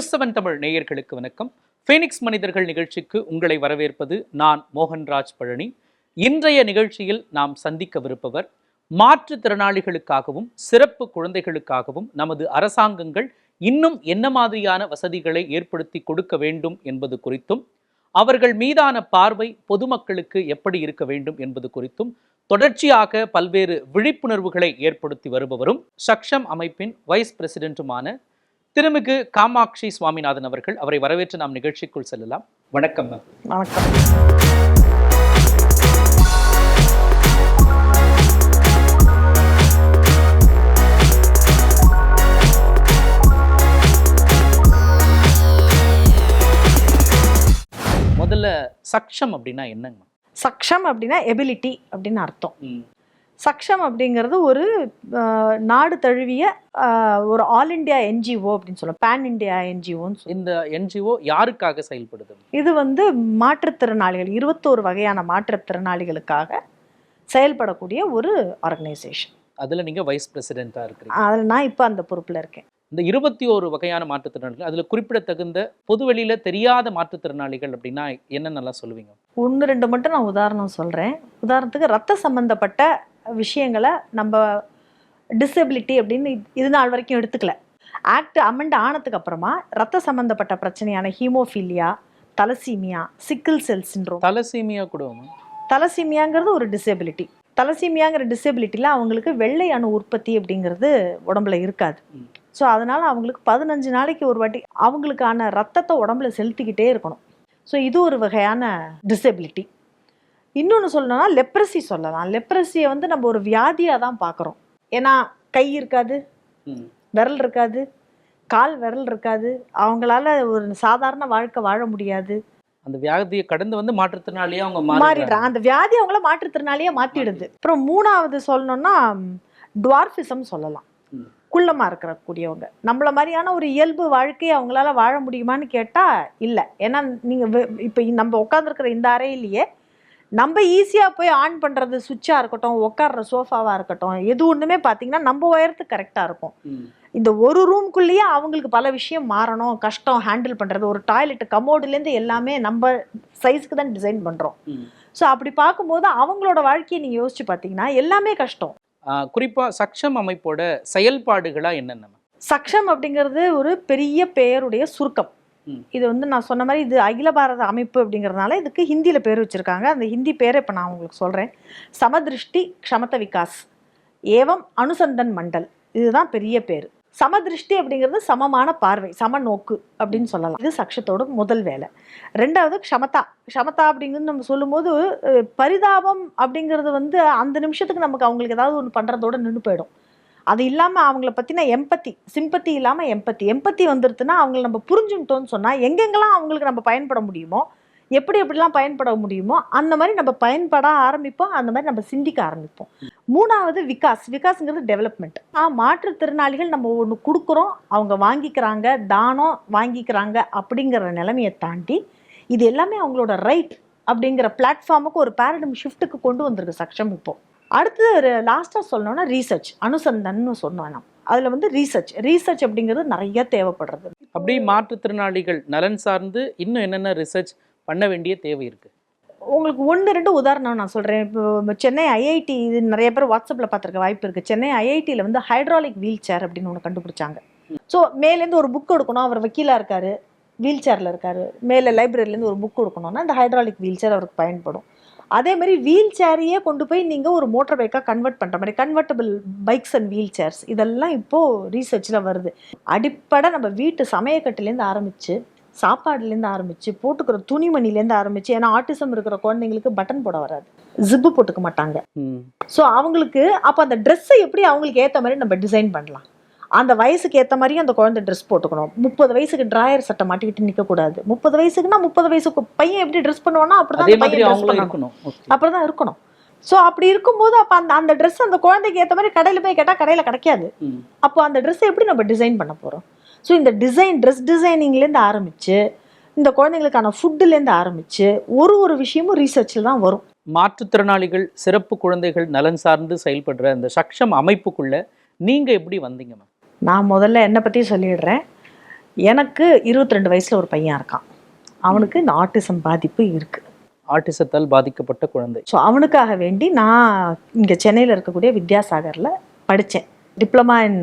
News seven Tamil நேயர்களுக்கு வணக்கம். Phoenix மனிதர்கள் நிகழ்ச்சிக்கு உங்களை வரவேற்பது நான் மோகன்ராஜ் பழனி. இன்றைய நிகழ்ச்சியில் நாம் சந்திக்கவிருப்பவர் மாற்றுத்திறனாளிகளுக்காகவும் சிறப்பு குழந்தைகளுக்காகவும் நமது அரசாங்கங்கள் இன்னும் என்ன மாதிரியான வசதிகளை ஏற்படுத்தி கொடுக்க வேண்டும் என்பது குறித்தும் அவர்கள் மீதான பார்வை பொதுமக்களுக்கு எப்படி இருக்க வேண்டும் என்பது குறித்தும் தொடர்ச்சியாக பல்வேறு விழிப்புணர்வுகளை ஏற்படுத்தி வருபவரும் சக்ஷம் அமைப்பின் வைஸ் பிரசிடென்ட்டுமான திருமிகு காமாட்சி சுவாமிநாதன் அவர்கள் அவரை வரவேற்று நாம் நிகழ்ச்சிக்குள் செல்லலாம் வணக்கம் மேம் வணக்கம் முதல்ல சக்ஷம் அப்படின்னா என்னங்க? சக்ஷம் அப்படின்னா எபிலிட்டி அப்படின்னு அர்த்தம். சக்ஷம் அப்படிங்கிறது ஒரு நாடு தழுவிய ஒரு ஆல் இண்டியா என்ஜிஓ அப்படின்னு சொல்லுவோம். பேன் இண்டியா என்ஜிஓன்னு இந்த என்ஜிஓ யாருக்காக செயல்படுது? இது வந்து மாற்றுத்திறனாளிகள் இருபத்தோரு வகையான மாற்றுத்திறனாளிகளுக்காக செயல்படக்கூடிய ஒரு ஆர்கனைசேஷன் அதுல நீங்க வைஸ் பிரசிடென்ட்டா இருக்கிறீங்க. அதில் நான் இப்போ அந்த பொறுப்பில் இருக்கேன். இந்த இருபத்தி ஒரு வகையான மாற்றுத்திறனாளிகள் அதுல குறிப்பிடத்தகுந்த பொதுவெளியில தெரியாத மாற்றுத்திறனாளிகள் அப்படின்னா என்னென்னலாம் சொல்லுவீங்க? ஒன்று ரெண்டு மட்டும் நான் உதாரணம் சொல்கிறேன் உதாரணத்துக்கு ரத்த சம்பந்தப்பட்ட விஷயங்களை நம்ம டிசபிலிட்டி அப்படின்னு இது- நாள் வரைக்கும் எடுத்துக்கல. ஆக்ட் அமெண்ட் ஆனதுக்கு அப்புறமா ரத்த சம்பந்தப்பட்ட பிரச்சனையான haemophilia thalassaemia sickle cell syndrome thalassaemia கூட. தலசீமியாங்கிறது ஒரு டிசேபிலிட்டி தலசீமியாங்கிற டிசேபிலிட்டியில் அவங்களுக்கு வெள்ளை அணு உற்பத்தி அப்படிங்கிறது உடம்புல இருக்காது. ஸோ அதனால் அவங்களுக்கு பதினஞ்சு நாளைக்கு ஒரு வாட்டி அவங்களுக்கான ரத்தத்தை உடம்புல செலுத்திக்கிட்டே இருக்கணும். ஸோ இது ஒரு வகையான டிசேபிலிட்டி இன்னொன்று சொல்லணும்னா லெப்ரசி சொல்லலாம். லெப்ரசியை வந்து நம்ம ஒரு வியாதியாக தான் பார்க்குறோம். ஏன்னா கை இருக்காது. விரல் இருக்காது கால் விரல் இருக்காது. அவங்களால ஒரு சாதாரண வாழ்க்கை வாழ முடியாது. அந்த வியாதியை கடந்து வந்து மாற்றுத்திறனாளியா அவங்க மாறிடுறாங்க. அந்த வியாதி அவங்கள மாற்றுத்திறனாளியே மாத்திடுது. அப்புறம் மூணாவது சொல்லணும்னா டுவார்ஃபிசம் சொல்லலாம். ம். குள்ளமா இருக்கிற கூடியவங்க நம்மள மாதிரியான ஒரு இயல்பு வாழ்க்கையை அவங்களால வாழ முடியுமான்னு கேட்டா இல்லை. ஏன்னா நீங்க வெ- இப்ப நம்ம உட்காந்துருக்கிற இந்த அறையிலேயே நம்ம ஈஸியா போய் ஆன் பண்றது சுவிட்சா இருக்கட்டும் உட்கார்ற சோஃபாவா இருக்கட்டும் எது ஒண்ணுமே பாத்தீங்கன்னா நம்ம உயரத்துக்கு கரெக்டா இருக்கும். இந்த ஒரு ரூம்குள்ளேயே அவங்களுக்கு பல விஷயம் மாறணும் கஷ்டம் ஹேண்டில் பண்றது ஒரு டாய்லெட் கமோடுலேருந்து எல்லாமே நம்ம சைஸ்க்கு தான் டிசைன் பண்றோம் ம். ஸோ அப்படி பார்க்கும்போது அவங்களோட வாழ்க்கையை நீங்கள் யோசிச்சு பார்த்தீங்கன்னா எல்லாமே கஷ்டம் ஆ, குறிப்பா சக்ஷம் அமைப்போட செயல்பாடுகளா என்னென்ன? சக்ஷம் அப்படிங்கிறது ஒரு பெரிய பெயருடைய சுருக்கம். இது வந்து நான் சொன்ன மாதிரி இது அகில பாரத அமைப்பு அப்படிங்கிறதுனால இதுக்கு ஹிந்தியில் பேர் வச்சுருக்காங்க. அந்த ஹிந்தி பேரை இப்போ நான் உங்களுக்கு சொல்கிறேன் சமதிருஷ்டி க்ஷமத விகாஸ். ஏவம் அனுசந்தன் மண்டல். இதுதான் பெரிய பேர். சமதிருஷ்டி அப்படிங்கிறது சமமான பார்வை சம நோக்கு அப்படின்னு சொல்லலாம். இது சக்ஷத்தோட முதல் வேலை. ரெண்டாவது க்ஷமதா. க்ஷமதா அப்படிங்கிறது நம்ம சொல்லும்போது பரிதாபம் அப்படிங்கிறது வந்து அந்த நிமிஷத்துக்கு நமக்கு அவங்களுக்கு ஏதாவது ஒன்று பண்ணுறதோட நின்று போயிடும். அது இல்லாமல் அவங்கள பற்றின எம்பத்தி சிம்பத்தி இல்லாமல் எம்பத்தி எம்பத்தி வந்துருதுன்னா அவங்கள நம்ம புரிஞ்சுட்டோம்னு சொன்னால் எங்கெங்கெல்லாம் அவங்களுக்கு நம்ம பயன்பட முடியுமோ எப்படி எப்படிலாம் பயன்பட முடியுமோ அந்த மாதிரி நம்ம பயன்பட ஆரம்பிப்போம் அந்த மாதிரி நம்ம சிந்திக்க ஆரம்பிப்போம். மூணாவது விகாஸ். விகாஸ்ங்கிறது டெவலப்மெண்ட் ஆ மாற்றுத்திறனாளிகள் நம்ம ஒன்று கொடுக்குறோம் அவங்க வாங்கிக்கிறாங்க தானம் வாங்கிக்கிறாங்க அப்படிங்கிற நிலைமையை தாண்டி இது எல்லாமே அவங்களோட ரைட் அப்படிங்கிற பிளாட்ஃபார்முக்கு ஒரு பேரடம் ஷிஃப்ட்டுக்கு கொண்டு வந்திருக்கு சக்ஷம் இப்போது இப்போ அடுத்து லாஸ்ட்டாக சொல்லணும்னா ரீசர்ச் அனுசந்தன்னு சொன்னோம் அதில் வந்து ரீசர்ச் ரீசர்ச் அப்படிங்கிறது நிறைய தேவைப்படுறது. அப்படி மாற்றுத்திறனாளிகள் நலன் சார்ந்து இன்னும் என்னென்ன ரிசர்ச் பண்ண வேண்டிய தேவை இருக்கு? உங்களுக்கு ஒன்று ரெண்டு உதாரணம் நான் சொல்கிறேன் இப்போ சென்னை ஐஐடி இது நிறைய பேர் வாட்ஸ்அப்பில் பார்த்துருக்க வாய்ப்பு இருக்குது சென்னை ஐஐடியில் வந்து ஹைட்ராலிக் வீல் சேர் அப்படின்னு ஒன்று கண்டுபிடிச்சாங்க. ஸோ மேலேருந்து ஒரு புக் எடுக்கணும். அவர் வக்கீலாக இருக்கார். வீல் சேரில் இருக்கார். மேலே லைப்ரரியிலேருந்து ஒரு புக் எடுக்கணும்னா இந்த ஹைட்ராலிக் வீல் சேர் அவருக்கு பயன்படும். அதே மாதிரி வீல் சேரையே கொண்டு போய் நீங்கள் ஒரு மோட்டர் பைக்காக கன்வெர்ட் பண்ணுற மாதிரி convertible bikes and wheelchairs இதெல்லாம் இப்போது ரீசர்ச்சில் வருது. அடிப்படை நம்ம வீட்டு சமயக்கட்டுலேருந்து ஆரம்பித்து சாப்பாடுலேருந்து ஆரம்பித்து போட்டுக்கிற துணிமணிலேருந்து ஆரம்பித்து ஏன்னா ஆட்டிசம் இருக்கிற குழந்தைங்களுக்கு பட்டன் போட வராது. ஜிப்பு போட்டுக்க மாட்டாங்க. ஸோ அவங்களுக்கு அப்போ அந்த ட்ரெஸ்ஸை எப்படி அவங்களுக்கு ஏற்ற மாதிரி நம்ம டிசைன் பண்ணலாம்? அந்த வயசுக்கு ஏற்ற மாதிரி அந்த குழந்தை ட்ரெஸ் போட்டுக்கணும். முப்பது வயசுக்கு டிராயர் சட்டை மாட்டிக்கிட்டு நிற்கக்கூடாது முப்பது வயசுக்குன்னா முப்பது வயசுக்கு பையன் எப்படி ட்ரெஸ் பண்ணுவானா அப்படி அதே தான் மாதிரி பையன் இருக்கணும். அப்படி தான் இருக்கணும். ஸோ அப்படி இருக்கும்போது அப்போ அந்த அந்த ட்ரெஸ் அந்த குழந்தைக்கு ஏற்ற மாதிரி கடையில் போய் கேட்டால் கடையில் கிடைக்காது. அப்போ அந்த ட்ரெஸ்ஸை எப்படி நம்ம டிசைன் பண்ண போகிறோம் ஸோ இந்த டிசைன் ட்ரெஸ் டிசைனிங்லேருந்து ஆரம்பித்து இந்த குழந்தைங்களுக்கான ஃபுட்டுலேருந்து ஆரம்பித்து ஒரு ஒரு விஷயமும் ரீசர்ச்சில் தான் வரும். மாற்றுத்திறனாளிகள் சிறப்பு குழந்தைகள் நலன் சார்ந்து செயல்படுற இந்த சக்ஷம் அமைப்புக்குள்ள நீங்க எப்படி வந்தீங்க மேம் நான் முதல்ல என்னை பற்றி சொல்லிடுறேன். எனக்கு இருபத்தி ரெண்டு வயசுல ஒரு பையன் இருக்கான். அவனுக்கு இந்த ஆட்டிசம் பாதிப்பு இருக்கு. ஆட்டிசத்தால் பாதிக்கப்பட்ட குழந்தை. ஸோ அவனுக்காக வேண்டி நான் இங்கே சென்னையில் இருக்கக்கூடிய வித்யாசாகரில் படித்தேன் டிப்ளமா இன்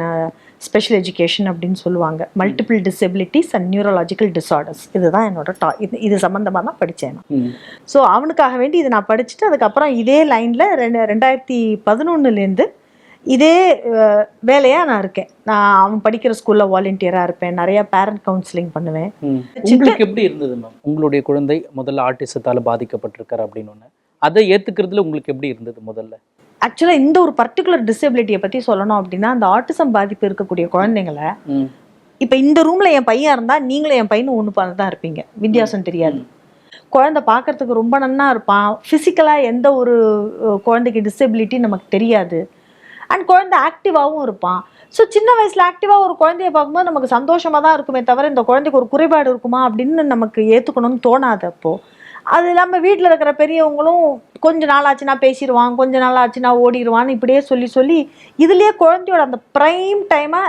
ஸ்பெஷல் எஜுகேஷன் அப்படின்னு சொல்லுவாங்க. Multiple disabilities and neurological disorders இதுதான் என்னோட டா இது இது சம்மந்தமாக தான் படித்தேன் நான். ஸோ அவனுக்காக வேண்டி இதை நான் படிச்சுட்டு அதுக்கப்புறம் இதே லைனில் ரெண்டு ரெண்டாயிரத்தி பதினொன்னுலேருந்து இதே வேலையாக நான் இருக்கேன். நான் அவன் படிக்கிற ஸ்கூலில் வாலண்டியராக இருப்பேன். நிறையா பேரண்ட் கவுன்சிலிங் பண்ணுவேன். உங்களுக்கு எப்படி இருந்தது மேம் உங்களுடைய குழந்தை முதல்ல ஆட்டிசத்தால பாதிக்கப்பட்டிருக்காரு அப்படின்னு ஒண்ணு. அதை ஏத்துக்கிறதுல உங்களுக்கு எப்படி இருந்தது முதல்ல? ஆக்சுவலாக இந்த ஒரு பர்டிகுலர் டிசபிலிட்டியை பற்றி சொல்லணும் அப்படின்னா அந்த ஆட்டிசம் பாதிப்பு இருக்கக்கூடிய குழந்தைங்களை. இப்போ இந்த ரூமில் என் பையன் இருந்தால் நீங்களும் என் பையனும் ஒன்று பார்த்து தான் இருப்பீங்க. வித்தியாசம் தெரியாது. குழந்தை பார்க்கறதுக்கு ரொம்ப நன்னா இருப்பான். ஃபிசிக்கலாக எந்த ஒரு குழந்தைக்கு டிசபிலிட்டி நமக்கு தெரியாது. அண்ட் குழந்தை ஆக்டிவாகவும் இருப்பான். ஸோ சின்ன வயசில் ஆக்டிவாக ஒரு குழந்தைய பார்க்கும்போது நமக்கு சந்தோஷமாக தான் இருக்குமே தவிர இந்த குழந்தைக்கு ஒரு குறைபாடு இருக்குமா அப்படின்னு நமக்கு ஏற்றுக்கணும்னு தோணாது அப்போது அது இல்லாமல் வீட்டில் இருக்கிற பெரியவங்களும் கொஞ்ச நாள் ஆச்சுன்னா பேசிடுவான் கொஞ்ச நாள் ஆச்சுன்னா ஓடிடுவான்னு இப்படியே சொல்லி சொல்லி இதுலேயே குழந்தையோட அந்த ப்ரைம் டைமை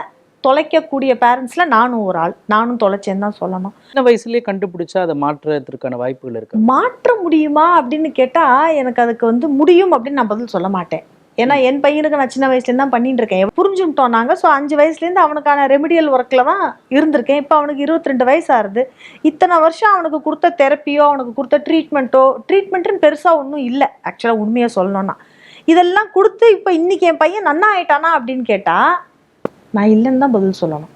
தொலைக்கக்கூடிய பேரண்ட்ஸில் நானும் ஒரு ஆள். நானும் தொலைச்சேன்னு தான் சொல்லணும். சின்ன வயசுலயே கண்டுபிடிச்சா அதை மாற்றுறதுக்கான வாய்ப்புகள் இருக்கு. மாற்ற முடியுமா அப்படின்னு கேட்டால் எனக்கு அதுக்கு வந்து முடியும் அப்படின்னு நான் பதில் சொல்ல மாட்டேன். ஏன்னா என் பையனுக்கு நான் சின்ன வயசுலேருந்து தான் பண்ணிட்டு இருக்கேன் புரிஞ்சுட்டோம் நாங்கள் ஸோ அஞ்சு வயசுலேருந்து அவனுக்கான ரெமிடியல் ஒர்க்கில் தான் இருந்திருக்கேன். இப்போ அவனுக்கு இருபத்தி ரெண்டு வயசு ஆகுது இத்தனை வருஷம் அவனுக்கு கொடுத்த தெரப்பியோ அவனுக்கு கொடுத்த ட்ரீட்மெண்ட்டோ ட்ரீட்மெண்ட்டுன்னு பெருசாக ஒன்றும் இல்லை. ஆக்சுவலாக உண்மையாக சொல்லணும்னா. இதெல்லாம் கொடுத்து இப்போ இன்றைக்கி என் பையன் நன்னா ஆயிட்டானா அப்படின்னு கேட்டால் நான் இல்லைன்னு தான் பதில் சொல்லணும்.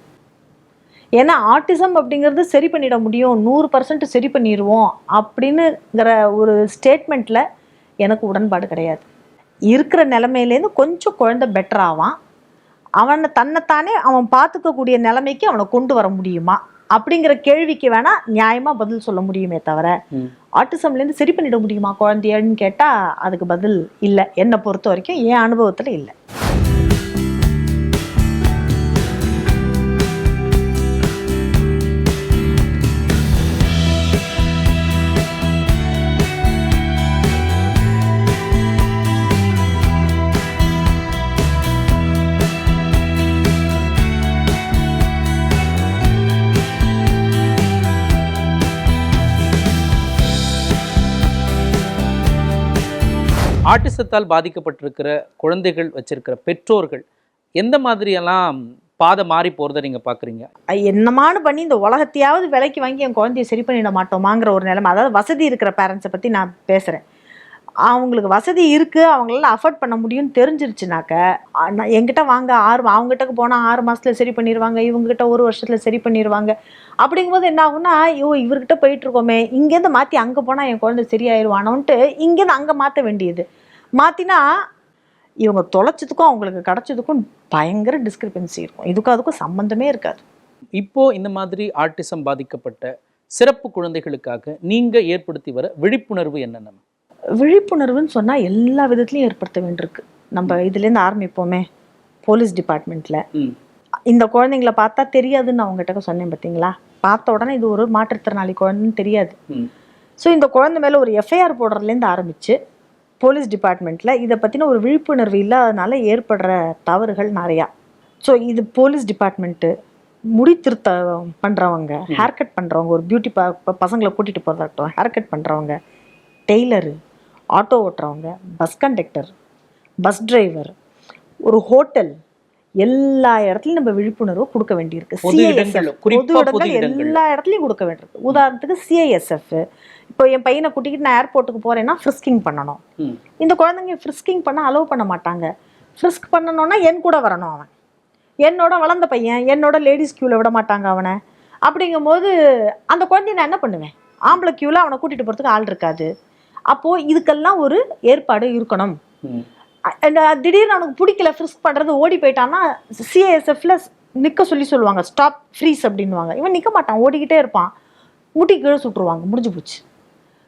ஏன்னா ஆட்டிசம் அப்படிங்கிறது சரி பண்ணிட முடியும். நூறு பர்சன்ட் சரி பண்ணிடுவோம் அப்படின்னுங்கிற ஒரு ஸ்டேட்மெண்ட்டில் எனக்கு உடன்பாடு கிடையாது. இருக்கிற நிலமையிலேருந்து கொஞ்சம் குழந்தை பெட்டர் ஆவான். அவனை தன்னைத்தானே அவன் பார்த்துக்கக்கூடிய நிலைமைக்கு அவனை கொண்டு வர முடியுமா? அப்படிங்கிற கேள்விக்கு வேணா நியாயமாக பதில் சொல்ல முடியுமே தவிர. ஆட்டிசம்லேருந்து சரி பண்ணிட முடியுமா குழந்தையன்னு கேட்டால் அதுக்கு பதில் இல்லை. என்னை பொறுத்த வரைக்கும் என் அனுபவத்தில் இல்லை. ஆட்டிசத்தால் பாதிக்கப்பட்டிருக்கிற குழந்தைகள் வச்சிருக்கிற பெற்றோர்கள் எந்த மாதிரியெல்லாம் பாதை மாறி போகிறத நீங்கள் பார்க்குறீங்க என்னமானு பண்ணி இந்த உலகத்தையாவது விலைக்கு வாங்கி என் குழந்தைய சரி பண்ணிட மாட்டோமாங்கிற ஒரு நிலைமை அதாவது வசதி இருக்கிற பேரண்ட்ஸை பற்றி நான் பேசுகிறேன் அவங்களுக்கு வசதி இருக்குது அவங்களால அஃபோர்ட் பண்ண முடியும்னு தெரிஞ்சிருச்சுனாக்க நான் என்கிட்ட வாங்க ஆறு அவங்ககிட்ட போனால் ஆறு மாதத்தில் சரி பண்ணிடுவாங்க இவங்ககிட்ட ஒரு வருஷத்தில் சரி பண்ணிடுவாங்க அப்படிங்கும்போது என்ன ஆகும்னா ஐயோ இவர்கிட்ட போயிட்டுருக்கோமே இங்கேருந்து மாற்றி அங்கே போனால் என் குழந்தை சரியாயிருவானோன்ட்டு இங்கேருந்து அங்கே மாற்ற வேண்டியது. மாற்றினா இவங்க தொலைச்சதுக்கும் அவங்களுக்கு கிடச்சதுக்கும் பயங்கர டிஸ்கிரிபன்சி இருக்கும். இதுக்கும் அதுக்கும் சம்மந்தமே இருக்காது. இப்போது இந்த மாதிரி ஆர்டிசம் பாதிக்கப்பட்ட சிறப்பு குழந்தைகளுக்காக நீங்கள் ஏற்படுத்தி வர விழிப்புணர்வு என்னென்ன? விழிப்புணர்வுன்னு சொன்னால் எல்லா விதத்துலையும் ஏற்படுத்த வேண்டியிருக்கு. நம்ம இதுலேருந்து ஆரம்பிப்போமே போலீஸ் டிபார்ட்மெண்ட்டில். இந்த குழந்தைங்கள பார்த்தா தெரியாதுன்னு அவங்ககிட்ட சொன்னேன் பார்த்தீங்களா பார்த்த உடனே இது ஒரு மாற்றுத்திறனாளி குழந்தைன்னு தெரியாது. ஸோ இந்த குழந்தை மேலே ஒரு எஃப்ஐஆர் போடுறதுலேருந்து ஆரம்பித்து போலீஸ் டிபார்ட்மெண்ட்டில் இதை பற்றின ஒரு விழிப்புணர்வு இல்லாதனால ஏற்படுற தவறுகள் நிறையா. ஸோ இது போலீஸ் டிபார்ட்மெண்ட்டு முடி திருத்தம் பண்ணுறவங்க ஹேர் கட் பண்ணுறவங்க ஒரு பியூட்டி ப- பசங்களை கூட்டிகிட்டு போகிறதாகட்டும் ஹேர் கட் பண்ணுறவங்க டெய்லரு ஆட்டோ ஓட்டுறவங்க பஸ் கண்டக்டர் பஸ் டிரைவர் ஒரு ஹோட்டல் எல்லா இடத்துலையும் நம்ம விழிப்புணர்வு கொடுக்க வேண்டியிருக்கு. பொது CISF, இடங்கள், குறிப்பா பொது இடங்கள். எல்லா இடத்துலையும் கொடுக்க வேண்டியிருக்கு. உதாரணத்துக்கு சிஐஎஸ்எஃப் இப்போ என் பையனை கூட்டிக்கிட்டு நான் ஏர்போர்ட்டுக்கு போறேன்னா ஃப்ரிஸ்கிங் பண்ணணும். இந்த குழந்தைங்க ஃப்ரிஸ்கிங் பண்ண அலோவ் பண்ண மாட்டாங்க. ஃப்ரிஸ்க் பண்ணணும்னா என் கூட வரணும் அவன். என்னோட வளர்ந்த பையன் என்னோட லேடிஸ் க்யூவில் விட மாட்டாங்க அவனை. அப்படிங்கும்போது அந்த குழந்தைய நான் என்ன பண்ணுவேன்? ஆம்பளை க்யூவில் அவனை கூட்டிகிட்டு போகிறதுக்கு ஆள் இருக்காது. அப்போது இதுக்கெல்லாம் ஒரு ஏற்பாடு இருக்கணும். திடீர்னு அவனுக்கு பிடிக்கல ஃப்ரிஸ்க் பண்ணுறது ஓடி போயிட்டான்னா சிஐஎஸ்எஃப்ல நிற்க சொல்லி சொல்லுவாங்க ஸ்டாப் ஃப்ரீஸ் அப்படின்னுவாங்க. இவன் நிற்க மாட்டான் ஓடிக்கிட்டே இருப்பான். முட்டி கீழே சுட்டுருவாங்க முடிஞ்சு போச்சு.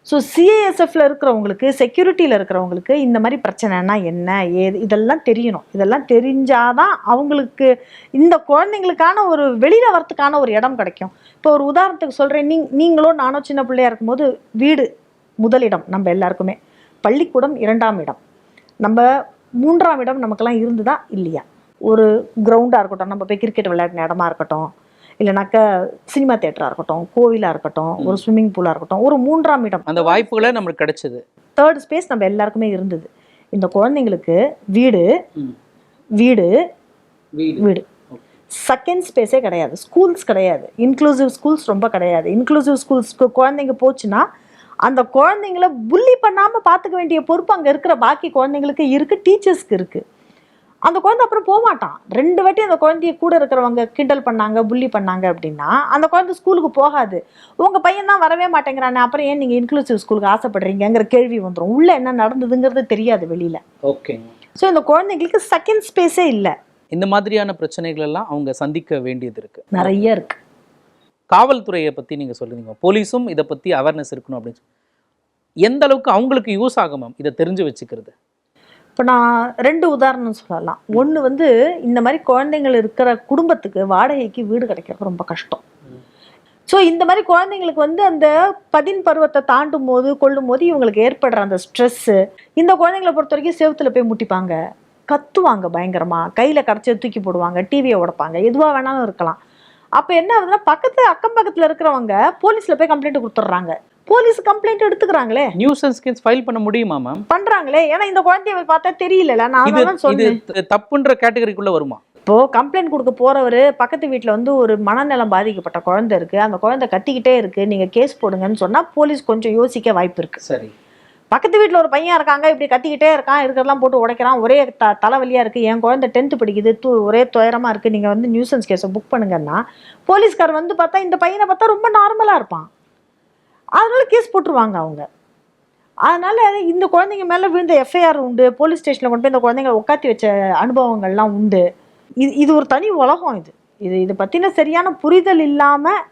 ஸோ சிஐஎஸ்எஃப்ல இருக்கிறவங்களுக்கு செக்யூரிட்டியில் இருக்கிறவங்களுக்கு இந்த மாதிரி பிரச்சனைனா என்ன ஏது இதெல்லாம் தெரியணும். இதெல்லாம் தெரிஞ்சாதான் அவங்களுக்கு இந்த குழந்தைங்களுக்கான ஒரு வெளியில வரத்துக்கான ஒரு இடம் கிடைக்கும். இப்போ ஒரு உதாரணத்துக்கு சொல்கிறேன் நீ நீங்களோ நானோ சின்ன பிள்ளையா இருக்கும்போது வீடு முதலிடம் நம்ம எல்லாருக்குமே. பள்ளிக்கூடம் இரண்டாம் இடம். நம்ம மூன்றாம் இடம் நமக்கெல்லாம் இருந்ததா? இல்லையா? ஒரு கிரவுண்டாக இருக்கட்டும் நம்ம போய் கிரிக்கெட் விளையாடின இடமா இருக்கட்டும் இல்லைனாக்கா சினிமா தேட்டராக இருக்கட்டும் கோவிலாக இருக்கட்டும் ஒரு ஸ்விம்மிங் பூலாக இருக்கட்டும் ஒரு மூன்றாம் இடம். அந்த வாய்ப்புகளை நம்மளுக்கு கிடைச்சது. தேர்ட் ஸ்பேஸ் நம்ம எல்லாருக்குமே இருந்தது. இந்த குழந்தைங்களுக்கு வீடு வீடு வீடு. செகண்ட் ஸ்பேஸே கிடையாது. ஸ்கூல்ஸ் கிடையாது. இன்க்ளூசிவ் ஸ்கூல்ஸ் ரொம்ப கிடையாது. இன்க்ளூசிவ் ஸ்கூல்ஸ்க்கு குழந்தைங்க போச்சுன்னா அந்த குழந்தைங்கள புள்ளி பண்ணாமல் பார்த்துக்க வேண்டிய பொறுப்பு அங்கே இருக்கிற பாக்கி குழந்தைங்களுக்கு இருக்குது டீச்சர்ஸ்க்கு இருக்குது அந்த குழந்தை அப்புறம் போக மாட்டான் ரெண்டு வாட்டி அந்த குழந்தைய கூட இருக்கிறவங்க கிண்டல் பண்ணாங்க புள்ளி பண்ணாங்க அப்படின்னா அந்த குழந்தை ஸ்கூலுக்கு போகாது. உங்கள் பையன் தான் வரவே மாட்டேங்கிறானே அப்புறம் ஏன் நீங்கள் இன்க்ளூசிவ் ஸ்கூலுக்கு ஆசைப்படுறீங்கங்கிற கேள்வி வந்துடும் உள்ளே என்ன நடந்ததுங்கிறது தெரியாது வெளியில். ஓகேங்க ஸோ இந்த குழந்தைங்களுக்கு செகண்ட் ஸ்பேஸே இல்லை. இந்த மாதிரியான பிரச்சனைகள் எல்லாம் அவங்க சந்திக்க வேண்டியது இருக்கு. நிறைய இருக்கு. காவல்துறையை பற்றி நீங்கள் சொல்லுறீங்க போலீஸும் இதை பற்றி அவேர்னஸ் இருக்கணும் அப்படின்னு சொல்லி. எந்த அளவுக்கு அவங்களுக்கு யூஸ் ஆகும் இதை தெரிஞ்சு வச்சுக்கிறது. இப்போ நான் ரெண்டு உதாரணம் சொல்லலாம். ஒன்று வந்து இந்த மாதிரி குழந்தைங்கள் இருக்கிற குடும்பத்துக்கு வாடகைக்கு வீடு கிடைக்கிறது ரொம்ப கஷ்டம். ஸோ இந்த மாதிரி குழந்தைங்களுக்கு வந்து அந்த பதின் பருவத்தை தாண்டும் போது கொள்ளும் போது இவங்களுக்கு ஏற்படுற அந்த ஸ்ட்ரெஸ்ஸு இந்த குழந்தைங்களை பொறுத்த வரைக்கும் செவுத்துல போய் முட்டிப்பாங்க. கத்துவாங்க பயங்கரமாக கையில் கடைச்சி தூக்கி போடுவாங்க டிவியை உடைப்பாங்க. எதுவாக வேணாலும் இருக்கலாம். அப்போ என்ன ஆகுதுன்னா பக்கத்து அக்கம் பக்கத்தில் இருக்கிறவங்க போலீஸில் போய் கம்ப்ளைண்ட் கொடுத்துட்றாங்க. போலீஸ் கம்ப்ளைண்ட் எடுத்துக்கிறாங்களே? நியூசன்ஸ் கேஸ் ஃபைல் பண்ண முடியுமா மேம் பண்றாங்களே? ஏன்னா இந்த குழந்தைய பார்த்தா தெரியல நான் அதான் இது சொன்னேன் தப்புன்ற கேட்டகரிக்குள்ள வருமா? இப்போ கம்ப்ளைண்ட் கொடுக்க போறவரு பக்கத்து வீட்ல வந்து ஒரு மனநலம் பாதிக்கப்பட்ட குழந்தை இருக்கு. அந்த குழந்தை கத்திக்கிட்டே இருக்கு. நீங்க கேஸ் போடுங்கன்னு சொன்னா போலீஸ் கொஞ்சம் யோசிக்க வாய்ப்பு இருக்கு. சரி. பக்கத்து வீட்டில் ஒரு பையன் இருக்காங்க இப்படி கத்திக்கிட்டே இருக்கான் இருக்கிறதெல்லாம் போட்டு உடைக்கிறான். ஒரே த தலைவலியாக இருக்குது என் குழந்தை டென்த்து படிக்குது. தூ ஒரே துயரமாக இருக்குது நீங்கள் வந்து நியூசன்ஸ் கேஸை புக் பண்ணுங்கன்னா போலீஸ்கார் வந்து பார்த்தா இந்த பையனை பார்த்தா ரொம்ப நார்மலாக இருப்பான். அதனால் கேஸ் போட்டுருவாங்க அவங்க. அதனால் இந்த குழந்தைங்க மேலே விழுந்த எஃப்ஐஆர் உண்டு. போலீஸ் ஸ்டேஷனில் கொண்டு போய் இந்த குழந்தைங்க உட்காத்தி வச்ச அனுபவங்கள்லாம் உண்டு. இது இது ஒரு தனி உலகம் இது. இது இதை பற்றின சரியான புரிதல் இல்லாமல்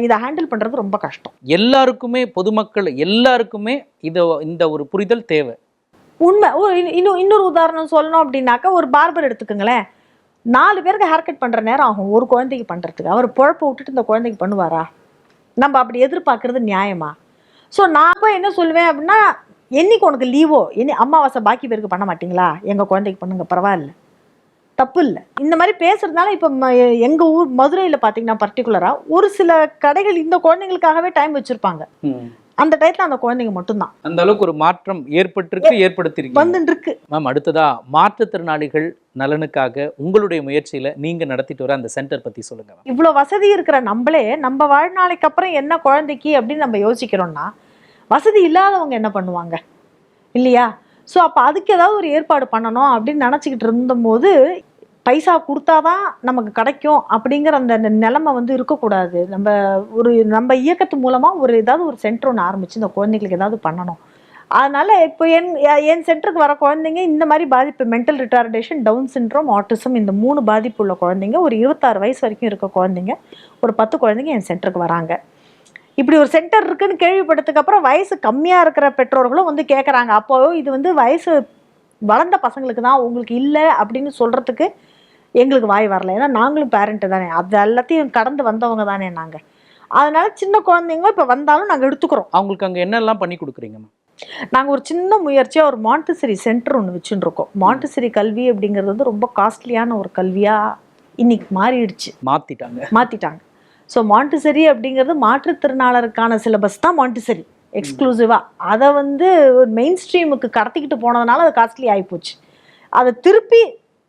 இதை ஹேண்டில் பண்றது ரொம்ப கஷ்டம். எல்லாருக்குமே பொதுமக்கள் எல்லாருக்குமே இத இந்த ஒரு புரிதல் தேவை. உண்மை. ஒரு இன்னு- இன்னும் இன்னொரு உதாரணம் சொல்லணும் அப்படின்னாக்கா ஒரு பார்பர் எடுத்துக்கோங்களேன். நாலு பேருக்கு ஹேர் கட் பண்ணுற நேரம் ஆகும் ஒரு குழந்தைக்கு பண்ணுறதுக்கு அவர் பொழப்ப விட்டுட்டு இந்த குழந்தைக்கு பண்ணுவாரா? நம்ம அப்படி எதிர்பார்க்கறது நியாயமா? ஸோ நான் போய் என்ன சொல்லுவேன் அப்படின்னா என்னைக்கு உனக்கு லீவோ என்னி அமாவாசை பாக்கி பேருக்கு பண்ண மாட்டீங்களா? எங்கள் குழந்தைக்கு பண்ணுங்க பரவாயில்ல. தப்பு இல்லை இந்த மாதிரி பேசுறதுனால இப்போ எங்கள் ஊர் மதுரையில் பார்த்தீங்கன்னா பர்டிகுலராக ஒரு சில கடைகள் இந்த குழந்தைங்களுக்காகவே டைம் வச்சுருப்பாங்க. அந்த டயத்தில் அந்த குழந்தைங்க மட்டும்தான். அந்த அளவுக்கு ஒரு மாற்றம் ஏற்பட்டிருக்கு ஏற்படுத்திருக்கீங்க. வந்துட்டு இருக்கு மேம் அடுத்ததா மாற்றுத்திறனாளிகள் நலனுக்காக உங்களுடைய முயற்சியில நீங்க நடத்திட்டு வர அந்த சென்டர் பத்தி சொல்லுங்க மேம். இவ்வளோ வசதி இருக்கிற நம்மளே நம்ம வாழ்நாளைக்கு அப்புறம் என்ன குழந்தைக்கு அப்படின்னு நம்ம யோசிக்கிறோம்னா வசதி இல்லாதவங்க என்ன பண்ணுவாங்க? இல்லையா? ஸோ அப்போ அதுக்கு ஏதாவது ஒரு ஏற்பாடு பண்ணணும் அப்படின்னு நினச்சிக்கிட்டு இருந்தபோது பைசா கொடுத்தாதான் நமக்கு கிடைக்கும் அப்படிங்கிற அந்த ந- நிலைமை வந்து இருக்கக்கூடாது. நம்ம ஒரு நம்ம இயக்கத்து மூலமாக ஒரு ஏதாவது ஒரு சென்டர் ஒன்று ஆரம்பித்து இந்த குழந்தைங்களுக்கு ஏதாவது பண்ணணும். அதனால் இப்போ என் என் சென்டருக்கு வர குழந்தைங்க இந்த மாதிரி பாதிப்பு mental retardation down syndrome autism இந்த மூணு பாதிப்பு உள்ள குழந்தைங்க ஒரு இருபத்தாறு வயசு வரைக்கும் இருக்க குழந்தைங்க ஒரு பத்து குழந்தைங்க என் சென்டருக்கு வராங்க. இப்படி ஒரு சென்டர் இருக்குன்னு கேள்விப்பட்டதுக்கப்புறம் வயசு கம்மியாக இருக்கிற பெற்றோர்களும் வந்து கேட்குறாங்க அப்போ இது வந்து வயசு வளர்ந்த பசங்களுக்கு தான் உங்களுக்கு இல்லை அப்படின்னு சொல்கிறதுக்கு எங்களுக்கு வாய் வரல. ஏன்னா நாங்களும் பேரண்ட்டு தானே. அது எல்லாத்தையும் கடந்து வந்தவங்க தானே நாங்கள் அதனால சின்ன குழந்தைங்க இப்போ வந்தாலும் நாங்கள் எடுத்துக்கிறோம். அவங்களுக்கு அங்க என்னெல்லாம் பண்ணி கொடுக்குறீங்க நாங்கள் ஒரு சின்ன முயற்சியாக ஒரு மாண்டசரி சென்டர் ஒன்று இருக்கோம் மாண்டசரி கல்வி அப்படிங்கிறது வந்து ரொம்ப காஸ்ட்லியான ஒரு கல்வியாக இன்னைக்கு மாறிடுச்சு. மாத்திட்டாங்க. மாற்றிட்டாங்க ஸோ மாண்டசரி அப்படிங்கிறது மாற்றுத்திறனாளருக்கான சிலபஸ் தான் மாண்டசரி எக்ஸ்க்ளூசிவாக அதை வந்து மெயின் ஸ்ட்ரீமுக்கு கடத்திக்கிட்டு போனதுனால அது காஸ்ட்லி ஆகிப்போச்சு அதை திருப்பி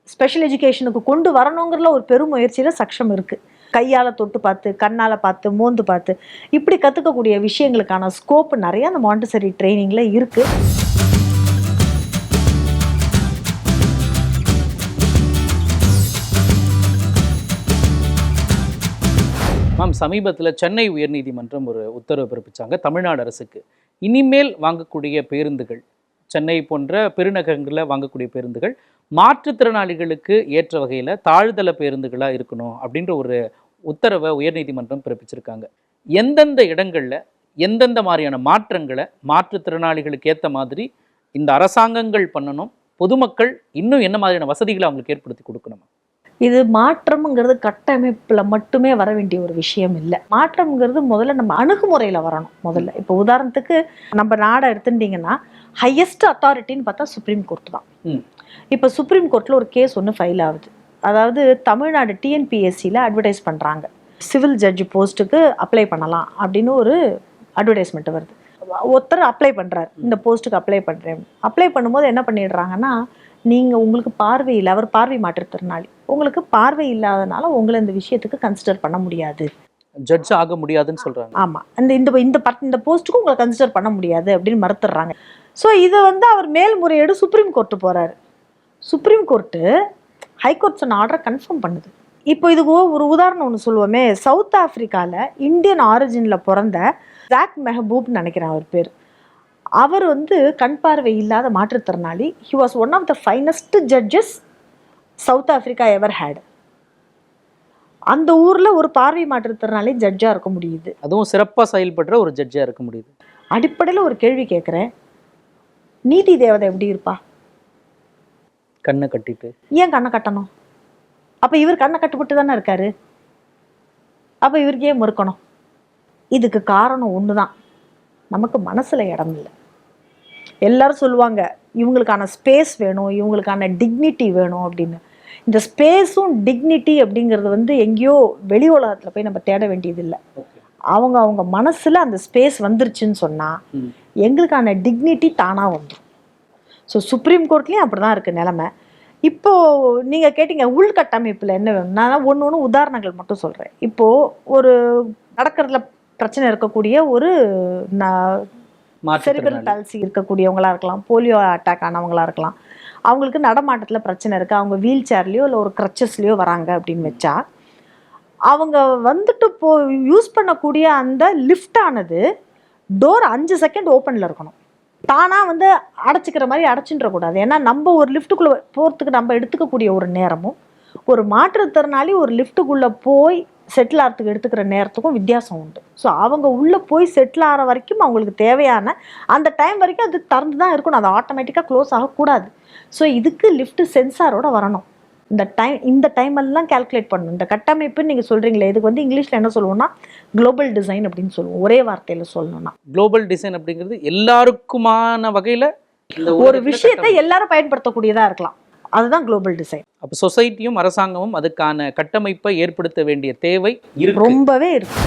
ஸ்பெஷல் எஜுகேஷனுக்கு கொண்டு வரணுங்கிறதுல ஒரு பெரும் முயற்சியில் சக்ஷம் இருக்குது கையால் தொட்டு பார்த்து கண்ணால் பார்த்து மோந்து பார்த்து இப்படி கற்றுக்கக்கூடிய விஷயங்களுக்கான ஸ்கோப் நிறையா அந்த மாண்டசரி ட்ரைனிங்கில் இருக்குது மேம் சமீபத்தில் சென்னை உயர்நீதிமன்றம் ஒரு உத்தரவு பிறப்பிச்சாங்க தமிழ்நாடு அரசுக்கு. இனிமேல் வாங்கக்கூடிய பேருந்துகள் சென்னை போன்ற பெருநகரங்களில் வாங்கக்கூடிய பேருந்துகள் மாற்றுத்திறனாளிகளுக்கு ஏற்ற வகையில் தாழ்தள பேருந்துகளாக இருக்கணும் அப்படின்ற ஒரு உத்தரவை உயர்நீதிமன்றம் பிறப்பிச்சிருக்காங்க. எந்தெந்த இடங்களில் எந்தெந்த மாதிரியான மாற்றங்களை மாற்றுத்திறனாளிகளுக்கு ஏற்ற மாதிரி இந்த அரசாங்கங்கள் பண்ணணும் பொதுமக்கள் இன்னும் என்ன மாதிரியான வசதிகளை அவங்களுக்கு ஏற்படுத்தி கொடுக்கணும்? இது மாற்றம்ங்கிறது கட்டமைப்பில் மட்டுமே வர வேண்டிய ஒரு விஷயம் இல்லை. மாற்றம்ங்கிறது முதல்ல நம்ம அணுகுமுறையில் வரணும் முதல்ல. இப்போ உதாரணத்துக்கு நம்ம நாடை எடுத்துட்டிங்கன்னா ஹையஸ்ட் அத்தாரிட்டின்னு பார்த்தா சுப்ரீம் கோர்ட் தான். இப்போ சுப்ரீம் கோர்ட்டில் ஒரு கேஸ் ஒன்று ஃபைல் ஆகுது. அதாவது தமிழ்நாடு டிஎன்பிஎஸ்சியில் அட்வர்டைஸ் பண்ணுறாங்க சிவில் ஜட்ஜ் போஸ்ட்டுக்கு அப்ளை பண்ணலாம் அப்படின்னு ஒரு அட்வர்டைஸ்மெண்ட் வருது. ஒருத்தர் அப்ளை பண்ணுறாரு இந்த போஸ்ட்டுக்கு அப்ளை பண்ணுறேன் அப்ளை பண்ணும்போது என்ன பண்ணிடுறாங்கன்னா நீங்கள் உங்களுக்கு பார்வை இல்லை அவர் பார்வை மாற்றுத்திறனாளி. உங்களுக்கு பார்வை இல்லாதனால உங்களை இந்த விஷயத்துக்கு கன்சிடர் பண்ண முடியாது. ஜட்ஜ் ஆக முடியாதுன்னு சொல்றாங்க. ஆமாம் அந்த இந்த இந்த பட் இந்த போஸ்ட்டுக்கு உங்களை கன்சிடர் பண்ண முடியாது அப்படின்னு மறுத்துடுறாங்க. ஸோ இதை வந்து அவர் மேல்முறையீடு சுப்ரீம் கோர்ட்டு போகிறாரு சுப்ரீம் கோர்ட்டு ஹைகோர்ட் சொன்ன ஆர்டரை கன்ஃபார்ம் பண்ணுது. இப்போ இதுக்கு ஒரு உதாரணம் ஒன்று சொல்லுவோமே. சவுத் ஆப்பிரிக்காவில் இந்தியன் ஆரிஜினில் பிறந்த ஜாக் மெஹபூப்னு நினைக்கிறேன் அவர் பேர். அவர் வந்து கண் பார்வை இல்லாத மாற்றுத்திறனாளி. He was one of the finest judges South Africa ever had அந்த ஊரில் ஒரு பார்வை மாற்றுத்திறனாளி ஜட்ஜாக இருக்க முடியுது. அதுவும் சிறப்பா செயல்படுற ஒரு ஜட்ஜா இருக்க முடியுது. அடிப்படையில் ஒரு கேள்வி கேட்குறேன் நீதி தேவதை எப்படி இருப்பா? கண்ணை கட்டிட்டு. ஏன் கண்ணை கட்டணும்? அப்போ இவர் கண்ணை கட்டுப்பட்டு தானே இருக்காரு? அப்போ இவருக்கு ஏன் மறுக்கணும்? இதுக்கு காரணம் ஒன்று தான் நமக்கு மனசில் இடம் இல்லை. எல்லாரும் சொல்லுவாங்க இவங்களுக்கான ஸ்பேஸ் வேணும் இவங்களுக்கான டிக்னிட்டி வேணும் அப்படின்னு. இந்த ஸ்பேஸும் டிக்னிட்டி அப்படிங்கிறது வந்து எங்கேயோ வெளி உலகத்தில் போய் நம்ம தேட வேண்டியதில்லை. அவங்க அவங்க மனசில் அந்த ஸ்பேஸ் வந்துருச்சுன்னு சொன்னால். எங்களுக்கான டிக்னிட்டி தானாக வந்துடும் ஸோ சுப்ரீம் கோர்ட்லேயும் அப்படி தான் இருக்குது நிலமை. இப்போது நீங்கள் கேட்டீங்க உள்கட்டமைப்பில் என்ன வேணும்? நான் ஒன்று ஒன்று உதாரணங்கள் மட்டும் சொல்கிறேன் இப்போது ஒரு நடக்கிறதுல பிரச்சனை இருக்கக்கூடிய ஒரு மாற்றுத்திறனாளி. பால்சி இருக்கக்கூடியவங்களா இருக்கலாம் போலியோ அட்டாக் ஆனவங்களா இருக்கலாம். அவங்களுக்கு நடமாட்டத்தில் பிரச்சனை இருக்குது அவங்க வீல் சேர்லேயோ இல்லை ஒரு க்ரச்சஸ்லேயோ வராங்க அப்படின்னு வச்சா அவங்க வந்துட்டு போ யூஸ் பண்ணக்கூடிய அந்த லிஃப்ட் ஆனது டோர் அஞ்சு செகண்ட் ஓப்பனில் இருக்கணும். தானாக வந்து அடைச்சிக்கிற மாதிரி அடைச்சின்ற கூடாது. ஏன்னா நம்ம ஒரு லிஃப்ட்டுக்குள்ளே போகிறதுக்கு நம்ம எடுத்துக்கக்கூடிய ஒரு நேரமும் ஒரு மாற்றுத்திறனாளி ஒரு லிஃப்ட்டுக்குள்ளே போய் செட்டில் ஆகிறதுக்கு எடுத்துக்கிற நேரத்துக்கும் வித்தியாசம் உண்டு. ஸோ அவங்க உள்ளே போய் செட்டில் ஆகிற வரைக்கும் அவங்களுக்கு தேவையான அந்த டைம் வரைக்கும் அது திறந்து தான் இருக்கணும். அது ஆட்டோமேட்டிக்காக க்ளோஸ் ஆகக்கூடாது. ஸோ இதுக்கு லிஃப்ட்டு சென்சாரோட வரணும். இந்த டைம் இந்த டைம் எல்லாம் கால்குலேட் பண்ணணும். இந்த கட்டமைப்புன்னு நீங்கள் சொல்கிறீங்களே இதுக்கு வந்து இங்கிலீஷில் என்ன சொல்லுவோம்னா குளோபல் டிசைன் அப்படின்னு சொல்லுவோம். ஒரே வார்த்தையில் சொல்லணும்னா. குளோபல் டிசைன் அப்படிங்கிறது எல்லாருக்குமான வகையில ஒரு விஷயத்தை கட்டமைப்பு. எல்லாரும் பயன்படுத்தக்கூடியதாக இருக்கலாம். அதுதான் குளோபல் டிசைன் அப்ப சொசைட்டியும் அரசாங்கமும் அதுக்கான கட்டமைப்பை ஏற்படுத்த வேண்டிய தேவை ரொம்பவே இருக்கு.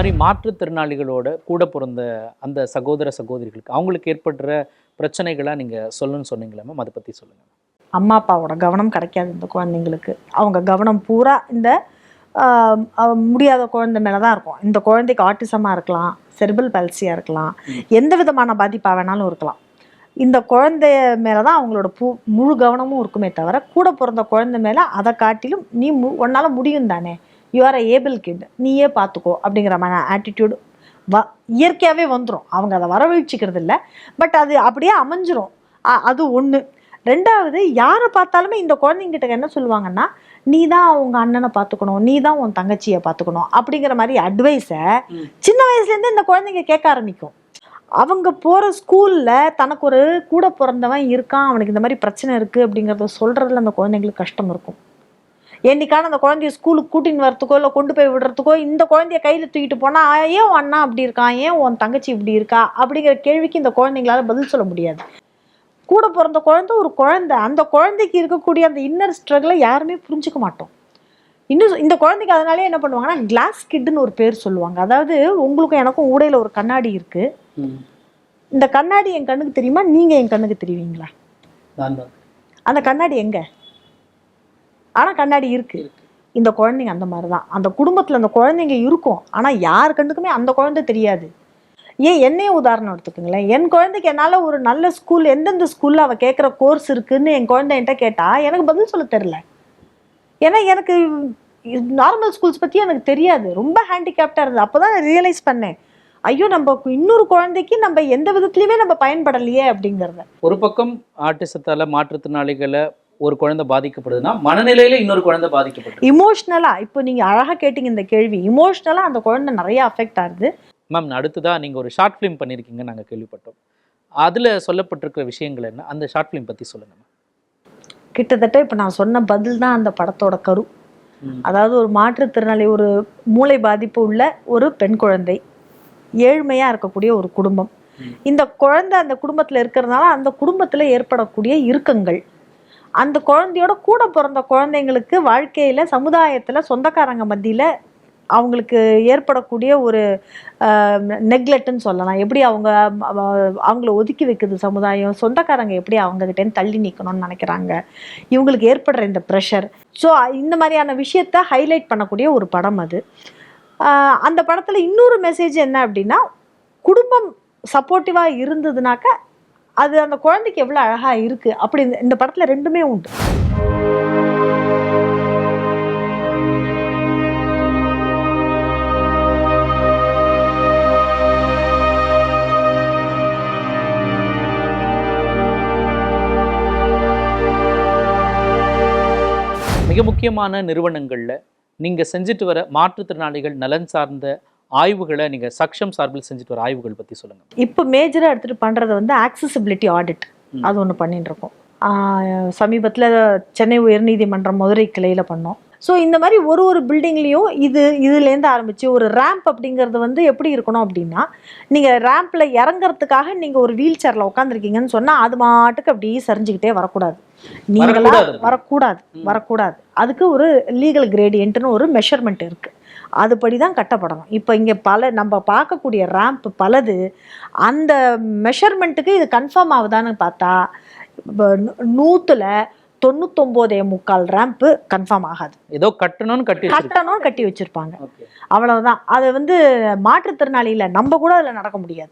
மாதிரி மாற்றுத்திறனாளிகளோட கூட பிறந்த அந்த சகோதர சகோதரிகளுக்கு அவங்களுக்கு ஏற்படுற பிரச்சனைகளா நீங்க சொல்லணும்னு சொன்னீங்களா அதை பத்தி சொல்லுங்க. அம்மா அப்பாவோட கவனம் கிடைக்காது இந்த குழந்தைங்களுக்கு. அவங்க கவனம் பூரா இந்த முடியாத குழந்தை மேலே தான் இருக்கும். இந்த குழந்தைக்கு ஆட்டிசமாக இருக்கலாம் செரிபல் பால்சியாக இருக்கலாம். எந்த விதமான பாதிப்பாக வேணாலும் இருக்கலாம். இந்த குழந்தைய மேலே தான் அவங்களோட பூ முழு கவனமும் இருக்குமே தவிர கூட பிறந்த குழந்தை மேலே அதை காட்டிலும் நீ மு உன்னால் முடியும் தானே? யூ ஆர் ஏபிள் கிட் நீயே பார்த்துக்கோ அப்படிங்கிற மாதிரி ஆட்டிடியூடு வ இயற்கையாகவே வந்துடும் அவங்க அதை வரவழைச்சிக்கிறது இல்லை பட் அது அப்படியே அமைஞ்சிரும். அ- அது ஒன்று ரெண்டாவது யாரை பார்த்தாலுமே இந்த குழந்தைங்கிட்ட என்ன சொல்லுவாங்கன்னா நீ தான் உங்க அண்ணனை பார்த்துக்கணும். நீ தான் உன் தங்கச்சியை பார்த்துக்கணும். அப்படிங்கிற மாதிரி அட்வைஸை. சின்ன வயசுலேருந்து இந்த குழந்தைங்க கேட்க ஆரம்பிக்கும். அவங்க போகிற ஸ்கூலில் தனக்கு ஒரு கூட பிறந்தவன் இருக்கான். அவனுக்கு இந்த மாதிரி பிரச்சனை இருக்குது அப்படிங்கிறத சொல்கிறதுல அந்த குழந்தைங்களுக்கு கஷ்டம் இருக்கும். என்னைக்கான அந்த குழந்தைய ஸ்கூலுக்கு கூட்டின்னு வரத்துக்கோ இல்லை கொண்டு போய் விடுறதுக்கோ இந்த குழந்தைய கையில் தூக்கிட்டு போனால் ஏன் உன் அண்ணா அப்படி இருக்கான் ஏன் உன் தங்கச்சி இப்படி இருக்கா? அப்படிங்கிற கேள்விக்கு இந்த குழந்தைங்களால பதில் சொல்ல முடியாது. கூட பிறந்த குழந்தை ஒரு குழந்தை. அந்த குழந்தைக்கு இருக்கக்கூடிய அந்த இன்னர் ஸ்ட்ரகிளை யாருமே புரிஞ்சுக்க மாட்டோம். இன்னும் இந்த குழந்தைக்கு அதனாலே என்ன பண்ணுவாங்கன்னா கிளாஸ் கிட்னு ஒரு பேர் சொல்லுவாங்க. அதாவது உங்களுக்கும் எனக்கும் ஊடையில் ஒரு கண்ணாடி இருக்கு. இந்த கண்ணாடி என் கண்ணுக்கு தெரியுமா? நீங்க என் கண்ணுக்கு தெரியுவீங்களா அந்த கண்ணாடி எங்க? ஆனா கண்ணாடி இருக்கு. இந்த குழந்தைங்க அந்த மாதிரி தான் அந்த குடும்பத்துல அந்த குழந்தைங்க இருக்கும். ஆனா யார் கண்ணுக்குமே அந்த குழந்தை தெரியாது. ஏன் என்னையே உதாரணம் எடுத்துக்கோங்களேன். என் குழந்தைக்கு என்னால் ஒரு நல்ல ஸ்கூல் எந்தெந்த ஸ்கூலில் அவள் கேட்குற கோர்ஸ் இருக்குன்னு என் குழந்தை என்கிட்ட கேட்டா எனக்கு பதில் சொல்ல தெரில ஏன்னா எனக்கு நார்மல் ஸ்கூல்ஸ் பற்றி எனக்கு தெரியாது. ரொம்ப ஹேண்டிகேப்டாக இருந்தது. அப்போ தான் ரியலைஸ் பண்ணேன். ஐயோ நம்ம இன்னொரு குழந்தைக்கு நம்ம எந்த விதத்துலையுமே நம்ம பயன்படலையே அப்படிங்கிறத. ஒரு பக்கம் ஆட்டிசத்தால மாற்றுத்திறனாளிகளை ஒரு குழந்தை பாதிக்கப்படுதுன்னா மனநிலையில இன்னொரு குழந்தை பாதிக்கப்படுது இமோஷ்னலாக இப்போ நீங்கள் அழகாக கேட்டிங்க இந்த கேள்வி. இமோஷ்னலாக அந்த குழந்தை நிறைய அஃபெக்ட் ஆகுது. மேம் அடுத்ததா நீங்க ஒரு ஷார்ட் ஃபிலிம் பண்ணியிருக்கீங்க நாங்க கேள்விப்பட்டோம். அதுல சொல்லப்பட்டிருக்கிற விஷயங்கள் என்ன? அந்த ஷார்ட் ஃபிலிம் பத்தி சொல்லுங்க மேம் கிட்டத்தட்ட இப்போ நான் சொன்ன பதில் தான் அந்த படத்தோட கரு. அதாவது ஒரு மாற்றுத்திறனாளி ஒரு மூளை பாதிப்பு உள்ள ஒரு பெண் குழந்தை ஏழ்மையா இருக்கக்கூடிய ஒரு குடும்பம். இந்த குழந்தை அந்த குடும்பத்துல இருக்கிறதுனால அந்த குடும்பத்துல ஏற்படக்கூடிய இறுக்கங்கள் அந்த குழந்தையோட கூட பிறந்த குழந்தைங்களுக்கு வாழ்க்கையில் சமுதாயத்தில் சொந்தக்காரங்க மத்தியில் அவங்களுக்கு ஏற்படக்கூடிய ஒரு நெக்லெக்ட்னு சொல்லலாம். எப்படி அவங்க அவங்கள ஒதுக்கி வைக்குது சமுதாயம்? சொந்தக்காரங்க எப்படி அவங்க கிட்டேருந்து தள்ளி நிற்கணும்னு நினைக்கிறாங்க? இவங்களுக்கு ஏற்படுற இந்த ப்ரெஷர் ஸோ இந்த மாதிரியான விஷயத்த ஹைலைட் பண்ணக்கூடிய ஒரு படம் அது. அந்த படத்தில் இன்னொரு மெசேஜ் என்ன அப்படின்னா குடும்பம் சப்போர்ட்டிவாக இருந்ததுனாக்க அது அந்த குழந்தைக்கு எவ்வளோ அழகாக இருக்குது அப்படி இந்த- இந்த படத்தில் ரெண்டுமே உண்டு. மிக முக்கியமான நிறுவனங்கள்ல நீங்க செஞ்சுட்டு வர மாற்றுத்திறனாளிகள் நலன் சார்ந்த ஆய்வுகளை நீங்க சக்ஷம் சார்பில் செஞ்சுட்டு வர ஆய்வுகள் பத்தி சொல்லுங்க. இப்போ மேஜராக எடுத்துகிட்டு பண்ணுறது வந்து ஆக்சசிபிலிட்டி ஆடிட். அது ஒன்று பண்ணிட்டு இருக்கோம் சமீபத்தில் சென்னை உயர்நீதிமன்றம் மதுரை கிளையில் பண்ணோம். ஸோ இந்த மாதிரி ஒரு ஒரு பில்டிங்லேயும் இது இதுலேருந்து ஆரம்பித்து ஒரு ரேம்ப் அப்படிங்கிறது வந்து எப்படி இருக்கணும் அப்படின்னா நீங்கள் ரேம்பில் இறங்குறதுக்காக நீங்கள் ஒரு வீல் சேரில் உட்காந்துருக்கீங்கன்னு சொன்னால் அது மாட்டுக்கு அப்படியே சரிஞ்சுக்கிட்டே வரக்கூடாது. நீங்களா வரக்கூடாது. வரக்கூடாது. அதுக்கு ஒரு லீகல் கிரேடியன்ட்னு ஒரு மெஷர்மெண்ட் இருக்குது அதுபடி தான் கட்டப்படணும். இப்போ இங்கே பல நம்ம பார்க்கக்கூடிய ரேம்ப் பலது அந்த மெஷர்மெண்ட்டுக்கு இது கன்ஃபார்ம் ஆகுதான்னு பார்த்தா இப்ப நூ- நூத்துல தொண்ணூத்தொம்போதே முக்கால் ரேம்ப்பு கன்ஃபார்ம் ஆகாது. ஏதோ கட்டணும்னு கட்டி வச்சிருக்கீங்க கட்டணும் கட்டி வச்சிருப்பாங்க. அவ்வளவுதான். அது வந்து மாற்றுத்திறனாளியில நம்ம கூட அதில் நடக்க முடியாது.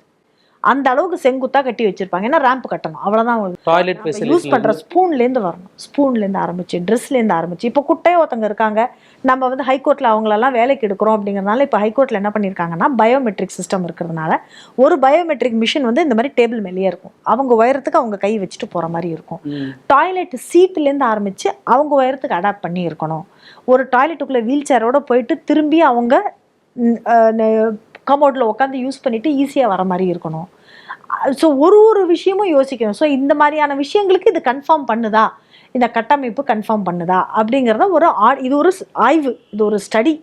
அந்த அளவுக்கு செங்குத்தா கட்டி வச்சிருப்பாங்க. ஏன்னா ரேம்ப் கட்டணும். அவ்வளவுதான் டாய்லெட் யூஸ் பண்ற ஸ்பூன்லேருந்து வரணும். ஸ்பூன்லேருந்து ஆரம்பிச்சு ட்ரெஸ்லேருந்து ஆரம்பிச்சு. இப்போ குட்டையை ஒருத்தங்க இருக்காங்க. நம்ம வந்து ஹைகோர்ட்டில் அவங்களெல்லாம் வேலைக்கு எடுக்கிறோம் அப்படிங்கறதுனால இப்போ ஹைகோர்ட்டில் என்ன பண்ணியிருக்காங்கன்னா பயோமெட்ரிக் சிஸ்டம் இருக்கிறதுனால ஒரு பயோமெட்ரிக் மிஷின் வந்து இந்த மாதிரி டேபிள் மேலேயே இருக்கும். அவங்க உயரத்துக்கு அவங்க கை வச்சுட்டு போகிற மாதிரி இருக்கும். டாய்லெட் சீட்லேருந்து ஆரம்பித்து அவங்க உயரத்துக்கு அடாப்ட் பண்ணி இருக்கணும். ஒரு டாய்லெட்டுக்குள்ளே வீல் சேரோட போயிட்டு திரும்பி அவங்க கமோட்டில் உட்காந்து யூஸ் பண்ணிட்டு ஈஸியாக வர மாதிரி இருக்கணும். ஸோ ஒரு ஒரு விஷயமும் யோசிக்கணும். ஸோ இந்த மாதிரியான விஷயங்களுக்கு இது கன்ஃபார்ம் பண்ணுதா? இந்த கட்டமைப்பு கன்ஃபார்ம் பண்ணுதா? அப்படிங்கிறத ஒரு ஆ- இது ஒரு ஆய்வு இது ஒரு ஸ்டடி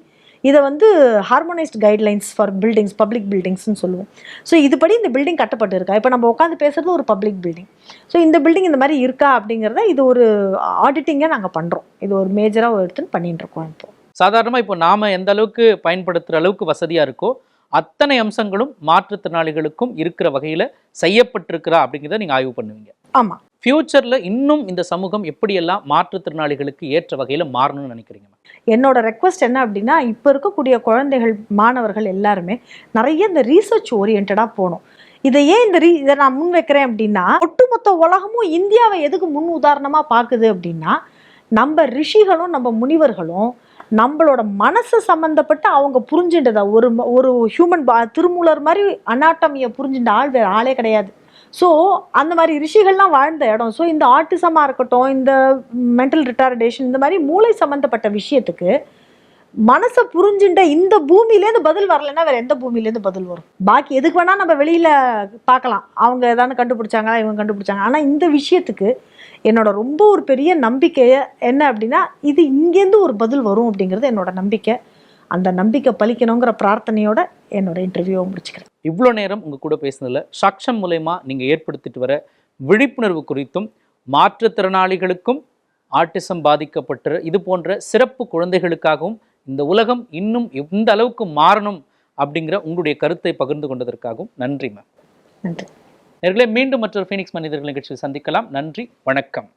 இதை வந்து harmonised guidelines for buildings public பில்டிங்ஸ்னு சொல்லுவோம். ஸோ இதுபடி இந்த பில்டிங் கட்டப்பட்டு இருக்கா? இப்போ நம்ம உட்காந்து பேசுகிறது ஒரு பப்ளிக் பில்டிங் ஸோ இந்த பில்டிங் இந்த மாதிரி இருக்கா அப்படிங்கிறத இது ஒரு ஆடிட்டிங்காக நாங்கள் பண்ணுறோம் இது ஒரு மேஜராக எடுத்துன்னு பண்ணிட்டு இருக்கோம் இப்போ. சாதாரணமாக இப்போ நாம் எந்த அளவுக்கு பயன்படுத்துகிற அளவுக்கு வசதியாக இருக்கோ அத்தனை அம்சங்களும் மாற்றுத்திறனாளிகளுக்கும் இருக்கிற வகையில செய்யப்பட்டிருக்கிறா அப்படிங்கிறத நீங்க ஆய்வு பண்ணுவீங்க. ஆமாம் ஃபியூச்சர்ல இன்னும் இந்த சமூகம் எப்படியெல்லாம் மாற்றுத்திறனாளிகளுக்கு ஏற்ற வகையில மாறணும்னு நினைக்கிறீங்க? என்னோட ரெக்வஸ்ட் என்ன அப்படின்னா இப்போ இருக்கக்கூடிய குழந்தைகள் மாணவர்கள் எல்லாருமே நிறைய இந்த ரீசர்ச் ஓரியன்டாக போகணும். இதை ஏன் இந்த ரீ இதை நான் முன் வைக்கிறேன் அப்படின்னா ஒட்டுமொத்த உலகமும் இந்தியாவை எதுக்கு முன் உதாரணமாக பார்க்குது அப்படின்னா நம்ம ரிஷிகளும் நம்ம முனிவர்களும் நம்மளோட மனசு சம்மந்தப்பட்ட அவங்க புரிஞ்சுட்டதா? ஒரு ஒரு ஹியூமன் பா திருமூலர் மாதிரி அனாட்டமியை புரிஞ்சுட்ட ஆள் வேறு ஆளே கிடையாது. ஸோ அந்த மாதிரி ரிஷிகள்லாம் வாழ்ந்த இடம். ஸோ இந்த ஆட்டிசமாக இருக்கட்டும் இந்த மென்டல் ரிட்டார்டேஷன் இந்த மாதிரி மூளை சம்மந்தப்பட்ட விஷயத்துக்கு மனசை புரிஞ்சுட்ட இந்த பூமியிலேருந்து பதில் வரலைன்னா வேற எந்த பூமியிலேருந்து பதில் வரும்? பாக்கி எதுக்கு வேணா நம்ம வெளியில பார்க்கலாம் அவங்க ஏதாவது கண்டுபிடிச்சாங்களா இவங்க கண்டுபிடிச்சாங்க. ஆனால் இந்த விஷயத்துக்கு என்னோட ரொம்ப ஒரு பெரிய நம்பிக்கையை என்ன அப்படின்னா இது இங்கேருந்து ஒரு பதில் வரும் அப்படிங்கிறது என்னோட நம்பிக்கை. அந்த நம்பிக்கை பலிக்கணுங்கிற பிரார்த்தனையோட என்னோட இன்டர்வியூவை முடிச்சுக்கிறேன். இவ்வளோ நேரம் உங்கள் கூட பேசுனதுல சக்ஷம் மூலயமா நீங்கள் ஏற்படுத்திட்டு வர விழிப்புணர்வு குறித்தும் மாற்றுத்திறனாளிகளுக்கும் ஆட்டிசம் பாதிக்கப்பட்ட இது போன்ற சிறப்பு குழந்தைகளுக்காகவும் இந்த உலகம் இன்னும் இந்த அளவுக்கு மாறணும் அப்படிங்கிற உங்களுடைய கருத்தை பகிர்ந்து கொண்டதற்காகவும் நன்றி மேம் நன்றி. மீண்டும் மற்றொரு ஃபீனிக்ஸ் மனிதர்கள் நிகழ்ச்சியில் சந்திக்கலாம். நன்றி வணக்கம்.